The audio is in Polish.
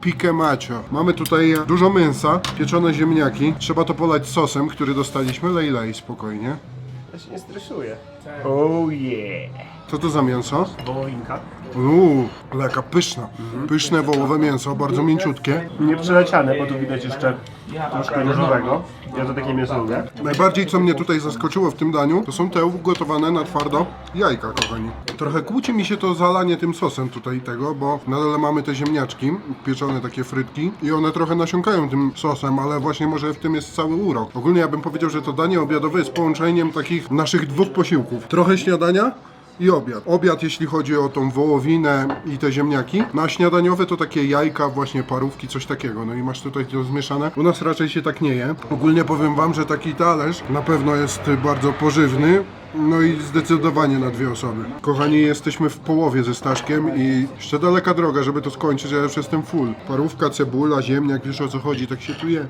Pique macho. Mamy tutaj dużo mięsa, pieczone ziemniaki. Trzeba to polać sosem, który dostaliśmy. Lej, lej, spokojnie. Ja się nie stresuję. Oh yeah. Co to za mięso? Wołowinka. Uuu, ale jaka pyszna. Pyszne wołowe mięso, bardzo mięciutkie. Nie przeleciane, bo tu widać jeszcze troszkę różowego. Ja to takie mięso lubię. Najbardziej co mnie tutaj zaskoczyło w tym daniu, to są te ugotowane na twardo jajka, kochani. Trochę kłóci mi się to zalanie tym sosem tutaj tego, bo na dole mamy te ziemniaczki, pieczone takie frytki i one trochę nasiąkają tym sosem, ale właśnie może w tym jest cały urok. Ogólnie ja bym powiedział, że to danie obiadowe jest połączeniem takich naszych dwóch posiłków. Trochę śniadania, i obiad. Obiad, jeśli chodzi o tą wołowinę i te ziemniaki. Na śniadaniowe to takie jajka, właśnie parówki, coś takiego. No i masz tutaj to zmieszane. U nas raczej się tak nie je. Ogólnie powiem wam, że taki talerz na pewno jest bardzo pożywny. No i zdecydowanie na dwie osoby. Kochani, jesteśmy w połowie ze Staszkiem i jeszcze daleka droga, żeby to skończyć, a ja już jestem full. Parówka, cebula, ziemniak, wiesz o co chodzi, tak się tu je.